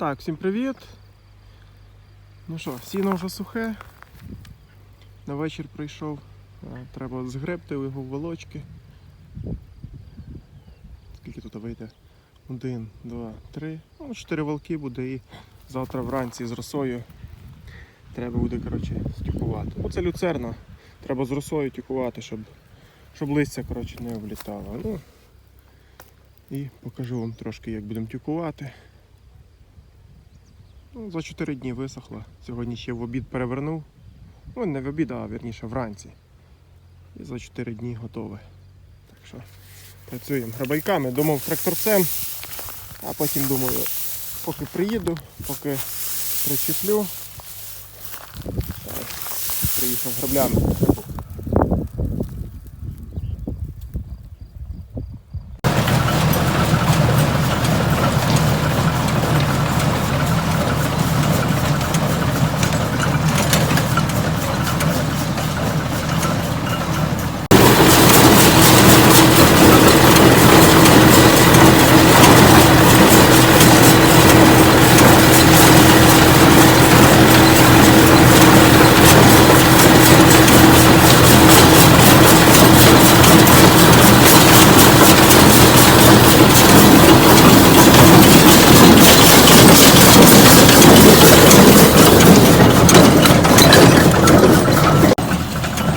Так, всім привіт. Ну що, сіно вже сухе. На вечір прийшов. Треба згребти його в волочки. Скільки тут вийде? Один, два, три. Ну, чотири волки буде і завтра вранці з росою треба буде коротше, стюкувати. Ну це люцерна. Треба з росою тюкувати, щоб, щоб листя коротше, не облітало. Ну, і покажу вам трошки, як будемо тюкувати. Ну, за 4 дні висохла. Сьогодні ще в обід перевернув. Ну, не в обід, а вірніше вранці. І за 4 дні готове. Так що працюємо грабайками. Думав тракторцем, а потім думаю, поки приїду, поки причеплю. Так, приїхав граблями.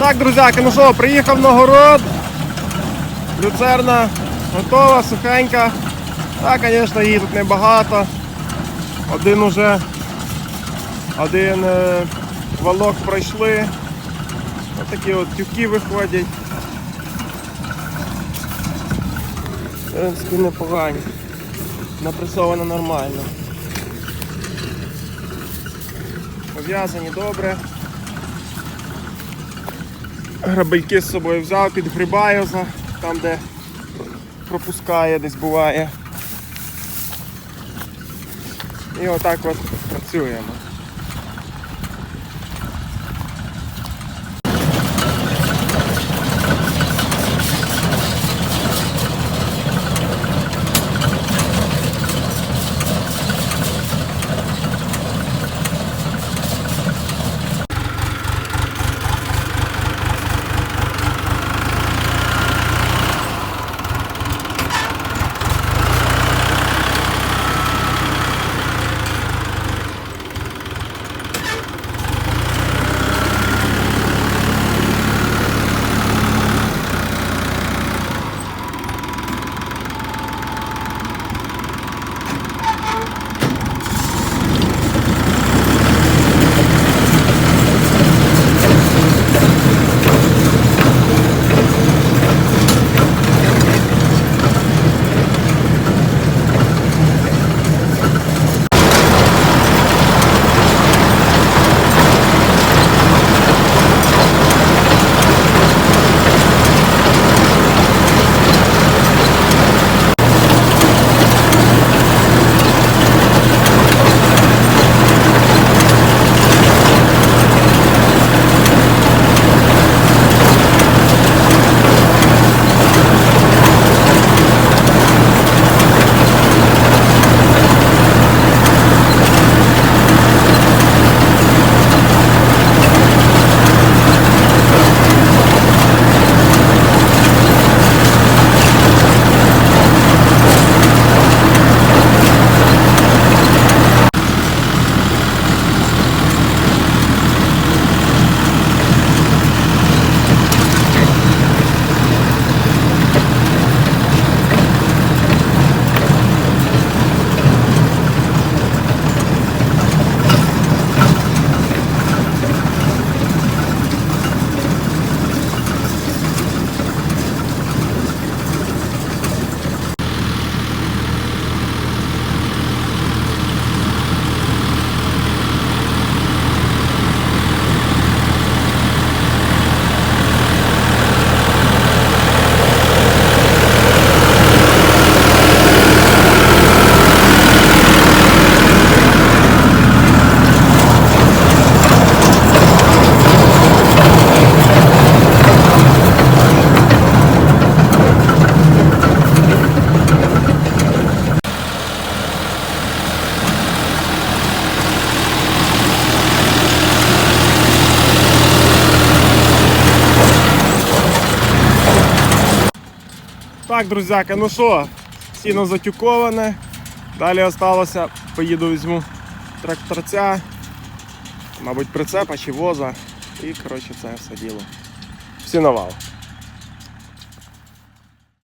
Так, друзяки, ну що, приїхав на город. Люцерна готова, сухенька. Так, звісно, її тут небагато. Один уже один е, валок пройшли. Ось такі от тюки виходять. В принципі, непогані. Напресовано нормально. Пов'язані добре. Грабельки з собою взяв, підгрібаю там, де пропускає, десь буває. І отак от працюємо. Так, друзяки, ну що, сіно затюковане. Далі осталося, поїду візьму тракторця, мабуть, прицепа чи воза. І коротше це все діло. Всі навал.